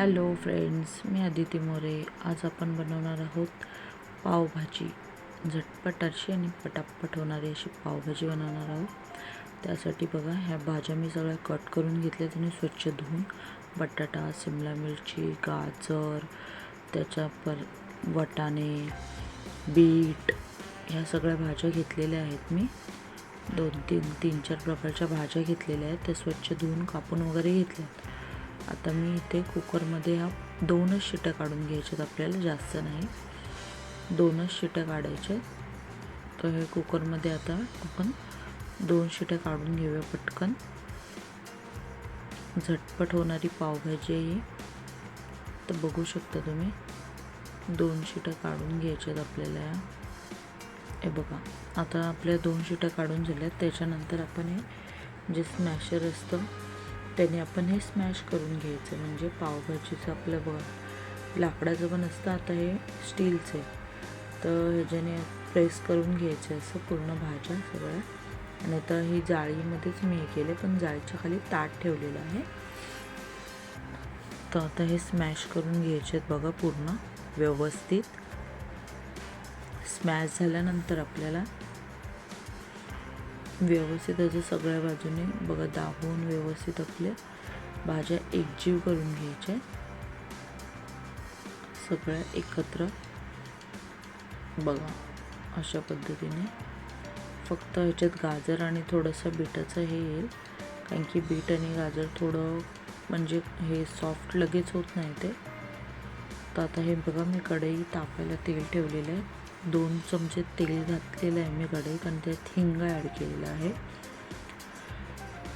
Hello friends मी अदिती मोरे. आज आपण बनवणार आहोत पावभाजी. झटपट अशी आणि पटापट होणारी अशी पावभाजी बनवणार आहोत. त्यासाठी बघा ह्या भाज्या मी सगळ्या कट करून घेतल्या आणि स्वच्छ धुवून बटाटा शिमला मिरची गाजर त्याच्या पर वटाणे बीट ह्या सगळ्या भाज्या घेतलेल्या आहेत मी. दोन तीन तीन चार प्रकारच्या भाज्या घेतलेल्या आहेत. त्या स्वच्छ धुवून कापून वगैरे घेतल्यात. आता मी इथे कुकरमध्ये ह्या दोनच शिट्या काढून घ्यायच्यात आपल्याला जास्त नाही. दोनच शिट्या काढायच्या तर हे कुकरमध्ये आता आपण दोन शिट्या काढून घेऊया पटकन. झटपट होणारी पावभाजी आहे ही. तर बघू शकता तुम्ही दोन शिट्या काढून घ्यायच्यात आपल्याला या. हे बघा आता आपल्या दोन शिट्या काढून झाल्यात. त्याच्यानंतर आपण हे जे स्मॅशर असतं त्याने आपण हे स्मॅश करून घ्यायचं. म्हणजे पावभाजीचं आपलं बघा लाकडाचं पण असतं आता हे स्टीलचं आहे. तर ह्याच्याने प्रेस करून घ्यायचं असं पूर्ण भाज्या सगळ्या. आणि आता ही जाळीमध्येच मी हे केले पण जाळीच्या खाली ताट ठेवलेलं आहे. तर आता हे स्मॅश करून घ्यायचे आहेत बघा पूर्ण. व्यवस्थित. स्मॅश झाल्यानंतर आपल्याला व्यवस्थित असं सगळ्या बाजूने बघा दाबून व्यवस्थित आपल्या भाज्या एकजीव करून घ्यायच्या सगळ्या एकत्र बघा अशा पद्धतीने. फक्त ह्याच्यात गाजर आणि थोडंसं बीटाचं हे येईल कारण की बीट आणि गाजर थोडं म्हणजे हे सॉफ्ट लगेच होत नाही ते. तर आता हे बघा मी कढई तापायला तेल ठेवलेलं आहे. दोन चमचे तेल घातलेलं आहे मी कढईत आणि त्यात हिंग ॲड केलेला आहे.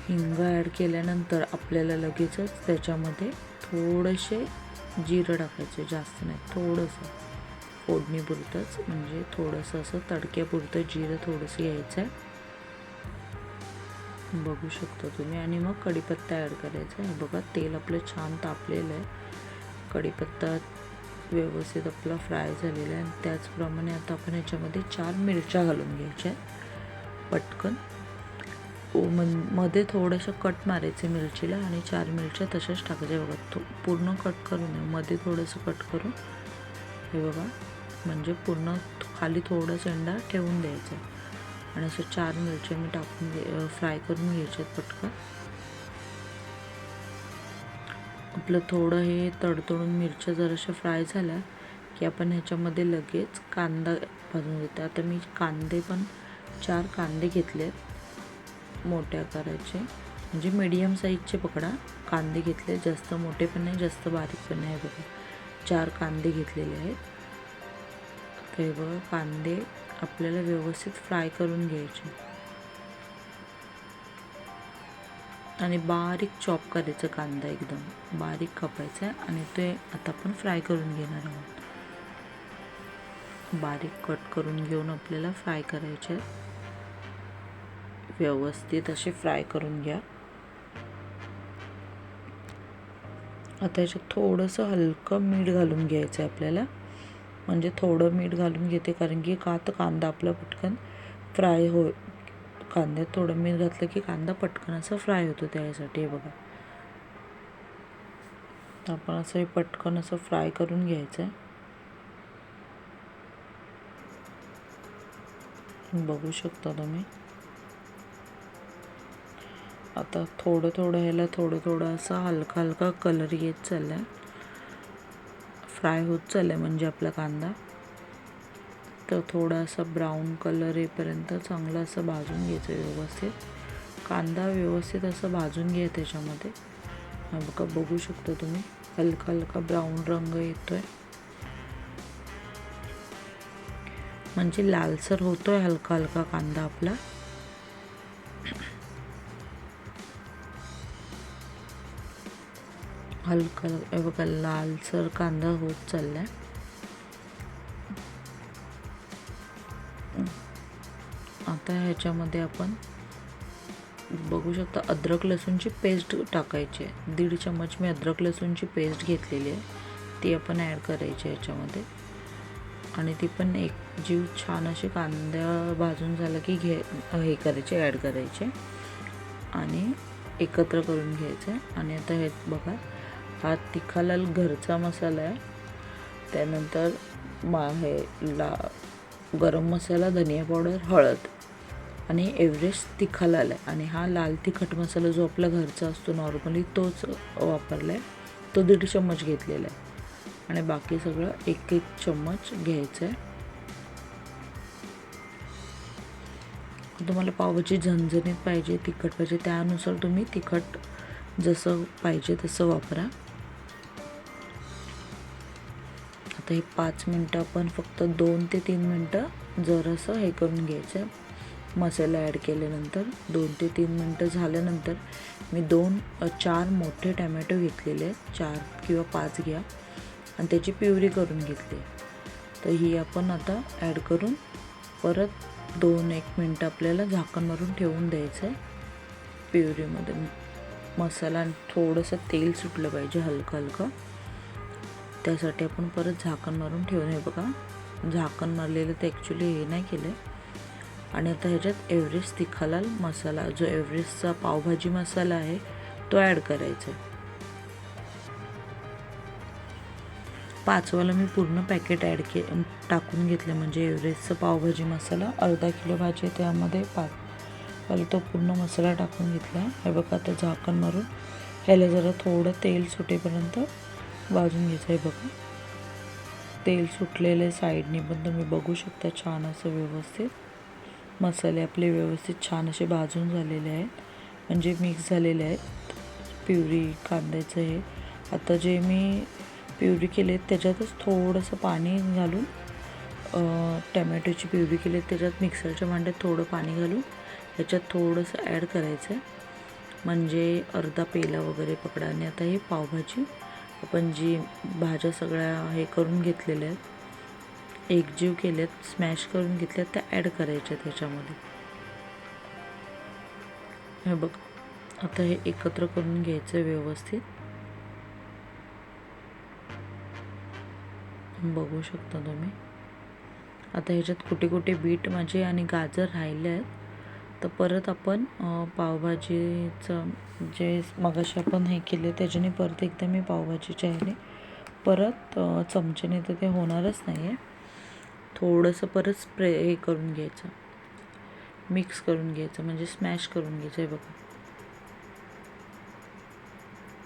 हिंग ॲड केल्यानंतर आपल्याला लगेचच त्याच्यामध्ये थोडेसे जिरं टाकायचे जास्त नाही थोडंसं. फोडणीपुरतंच म्हणजे थोडंसं असं तडक्यापुरतं जिरं थोडंसं घ्यायचं आहे. बघू शकता तुम्ही. आणि मग कढीपत्ता ॲड करायचा आहे. बघा तेल आपलं छान तापलेलं आहे. कढीपत्ता व्यवस्थित आपला फ्राय झालेला आहे. आणि त्याचप्रमाणे आता आपण याच्यामध्ये चार मिरच्या घालून घ्यायच्या पटकन. मनमध्ये थोडंसं कट मारायचे मिरचीला आणि चार मिरच्या तशाच टाकायच्या. बघा तो पूर्ण कट करू नये. मध्ये थोडंसं कट करून. हे बघा म्हणजे पूर्ण खाली थोडं शेंडा ठेवून द्यायचा. आणि असं चार मिरच्या मी टाकून घे फ्राय करून घ्यायच्यात पटकन. आपलं थोडं हे तडतडून मिरच्या जराशा फ्राय झाल्या की आपण ह्याच्यामध्ये लगेच कांदा भाजून घेतो आता मी कांदे पण चार कांदे घेतले मोठ्या आकाराचे. म्हणजे मीडियम साईजचे पकडा. कांदे घेतले जास्त मोठे पण नाही जास्त बारीक पण नाही बघा. चार कांदे घेतलेले आहेत. ते बघा कांदे आपल्याला व्यवस्थित फ्राय करून घ्यायचे. आणि बारीक चॉप करायचं कांदा एकदम. बारीक कापायचा आहे आणि ते आता आपण फ्राय करून घेणार आहोत. बारीक कट करून घेऊन आपल्याला फ्राय करायचे. व्यवस्थित असे फ्राय करून घ्या. आता याच्यात थोडंसं हलकं मीठ घालून घ्यायचं आहे आपल्याला. म्हणजे थोडं मीठ घालून घेते कारण की का तर कांदा आपला पटकन फ्राय हो कांद्यात थोडं मीठ घातलं की कांदा पटकन असा फ्राय होतो त्यासाठी हे बघा. आपण असं हे पटकन असं फ्राय करून घ्यायचं आहे बघू शकता तुम्ही. आता थोडं थोडं ह्याला थोडं थोडं असा हलका हलका कलर येत चालला आहे फ्राय होत चालला आहे म्हणजे आपला कांदा. तर थोडासा ब्राऊन कलर येईपर्यंत चांगलं असं भाजून घ्यायचं व्यवस्थित. कांदा व्यवस्थित असं भाजून घ्या त्याच्यामध्ये. बघा बघू शकता तुम्ही. हलका हलका ब्राऊन रंग येतोय. म्हणजे लालसर होतोय हलका हलका कांदा आपला. हलका बघा लालसर कांदा होत चाललाय. आता ह्याच्यामध्ये आपण बघू शकता अद्रक लसूणची पेस्ट टाकायची आहे. दीड चम्मच मी अद्रक लसूणची पेस्ट घेतलेली आहे. ती आपण ॲड करायची आहे ह्याच्यामध्ये. आणि ती पण एक जीव छान अशी कांद्या भाजून झालं की घे हे करायचे ॲड करायचे. आणि एकत्र करून घ्यायचे आणि आता हे बघा हा तिखालाल घरचा मसाला आहे. त्यानंतर मा हे ला गरम मसाला धनिया पावडर हळद आणि एव्हरेस्ट तिखालाल आहे आणि हा लाल तिखट मसाला जो आपला घरचा असतो नॉर्मली तोच वापरला आहे तो दीड चम्मच घेतलेला आहे. आणि बाकी सगळं एक एक चम्मच घ्यायचं आहे तुम्हाला पावभाजी झणझणीत पाहिजे तिखट पाहिजे त्यानुसार तुम्ही तिखट जसं पाहिजे तसं वापरा. आता हे पाच मिनटं आपण फक्त दोन ते तीन मिनटं जरासं हे करून घ्यायचं. आहे मसाला ॲड केल्यानंतर दोन ते तीन मिनटं झाल्यानंतर मी दोन चार मोठे टॅमॅटो घेतलेले आहेत. चार किंवा पाच घ्या. आणि त्याची प्युरी करून घेतली. तर ही आपण आता ॲड करून परत दोन एक मिनटं आपल्याला झाकण मारून ठेवून द्यायचं आहे प्युरीमध्ये. मसाला आणि थोडंसं तेल सुटलं पाहिजे हलकं हलकं. त्यासाठी आपण परत झाकण मारून ठेवून हे बघा. झाकण मारलेलं ते ॲक्च्युली हे नाही केलं आणि आता ह्याच्यात एव्हरेस्ट तिखालाल मसाला जो एव्हरेस्टचा पावभाजी मसाला आहे तो ॲड करायचा आहे. पाचवाला मी पूर्ण पॅकेट ॲड के टाकून घेतलं म्हणजे एव्हरेस्टचा पावभाजी मसाला अर्धा किलो भाजी त्यामध्ये पाच वाला तो पूर्ण मसाला टाकून घेतला. हे बघा आता झाकण मारून. ह्याला जरा थोडं तेल सुटेपर्यंत भाजून घ्यायचं आहे बघा. तेल सुटलेले साईडने पण तुम्ही बघू शकता छान असं व्यवस्थित. मसाले आपले व्यवस्थित छान असे भाजून झालेले आहेत. म्हणजे मिक्स झालेले आहेत. प्युरी कांद्याचं हे. आता जे मी प्युरी केले त्याच्यातच थोडंसं पाणी घालून टमॅटोची प्युरी केली त्याच्यात मिक्सरच्या भांड्यात थोडं पाणी घालून त्याच्यात थोडंसं ॲड करायचं आहे म्हणजे अर्धा पेला वगैरे पकडा. आणि आता ही पावभाजी आपण जी भाज्या सगळ्या हे करून घेतलेल्या आहेत एकजीव केल्यात स्मॅश करून घेतल्यात त्या ॲड करायच्या त्याच्यामध्ये हे बघ आता हे एकत्र करून घ्यायचं व्यवस्थित. बघू शकता तुम्ही. आता ह्याच्यात कुठे कुठे बीट माझे आणि गाजर राहिले आहेत तर परत आपण पावभाजीचं जे मगाशी आपण हे केले त्याच्याने परत एकदा मी पावभाजीच्या ह्याने परत चमच्याने तर ते होणारच नाही आहे थोडंसं परत स्प्रे हे करून घ्यायचं. मिक्स करून घ्यायचं म्हणजे स्मॅश करून घ्यायचं आहे बघा.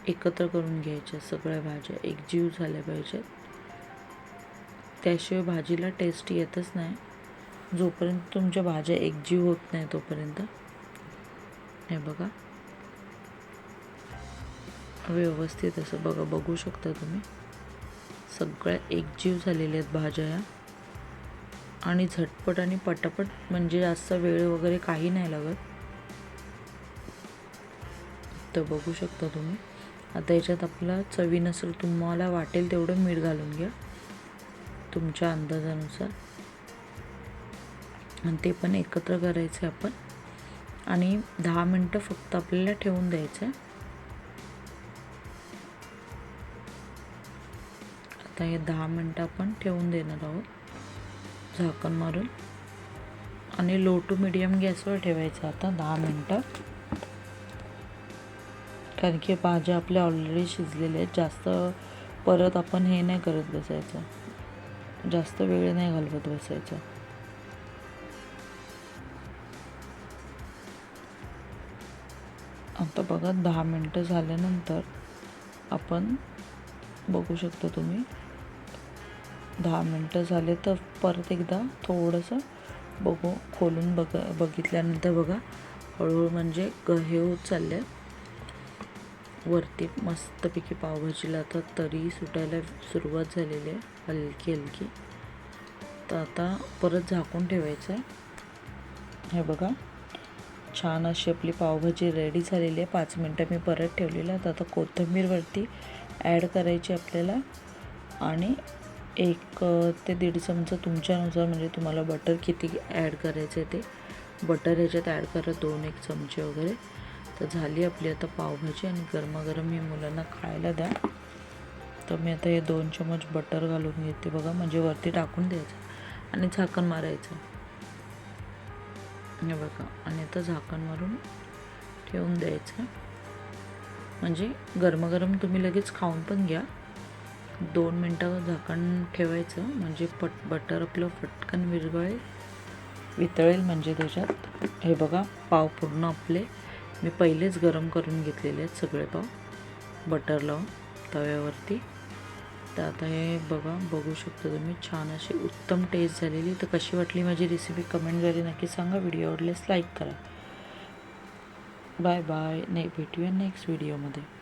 एकत्र करून घ्यायच्या सगळ्या भाज्या. एकजीव झाल्या पाहिजेत. त्याशिवाय भाजीला टेस्ट येतच नाही. जोपर्यंत तुमच्या भाज्या एकजीव होत नाही तोपर्यंत. हे बघा. व्यवस्थित असं बघा बघू शकता तुम्ही. सगळ्या एकजीव झालेल्या आहेत भाज्या या आणि झटपट आणि पटापट म्हणजे जास्त वेळ वगैरे काही नाही लागत. तर बघू शकता तुम्ही. आता याच्यात आपला चवीनुसार तुम्हाला वाटेल तेवढं मीठ घालून घ्या. तुमच्या अंदाजानुसार. आणि ते पण एकत्र करायचे आपण. आणि दहा मिनटं फक्त आपल्याला ठेवून द्यायचं आता हे दहा मिनटं आपण ठेवून देणार आहोत. झाकण मारून. आणि लो टू मिडियम गॅसवर ठेवायचं आता दहा मिनटं. कारण की भाज्या आपल्या ऑलरेडी शिजलेल्या आहेत. जास्त परत आपण हे नाही करत बसायचं. जास्त वेळ नाही घालवत बसायचा. आता बघा दहा मिनटं झाल्यानंतर आपण बघू शकता तुम्ही. दहा मिनटं झाले तर परत एकदा थोडंसं बघू खोलून बघ बघितल्यानंतर बघा. हळूहळू म्हणजे गहे होत चालले वरती मस्तपैकी पावभाजीला आता तरी सुटायला सुरुवात झालेली आहे हलकी हलकी. तर आता परत झाकून ठेवायचं आहे. हे बघा. छान अशी आपली पावभाजी रेडी झालेली आहे. पाच मिनटं मी परत ठेवलेलं आहे. तर आता कोथिंबीरवरती ॲड करायची आपल्याला. आणि एक ते दीड चमचा तुमच्यानुसार म्हणजे तुम्हाला बटर किती ॲड करायचं आहे ते. बटर ह्याच्यात ॲड करा दोन एक चमचे वगैरे. तर झाली आपली आता पावभाजी आणि गरमागरम ही मुलांना खायला द्या. तर मी आता हे दोन चमच बटर घालून घेते बघा. म्हणजे वरती टाकून द्यायचं आणि झाकण मारायचं. हे बघा आणि आता झाकण मारून ठेवून द्यायचं. म्हणजे गरमागरम तुम्ही लगेच खाऊन पण घ्या. दोन मिनटं झाकण ठेवायचं म्हणजे पट बटर आपलं पटकन विरघळेल वितळेल म्हणजे त्याच्यात. हे बघा पाव पूर्ण आपले. मी पहिलेच गरम करून घेतलेले आहेत सगळे पाव. बटर लावून तव्यावरती. तर आता हे बघा बघू शकता तुम्ही. छान अशी उत्तम टेस्ट झालेली. तर कशी वाटली माझी रेसिपी कमेंटद्वारे नक्की सांगा. व्हिडिओ आवडल्यास लाईक करा. बाय बाय ने भेटूया नेक्स्ट व्हिडिओमध्ये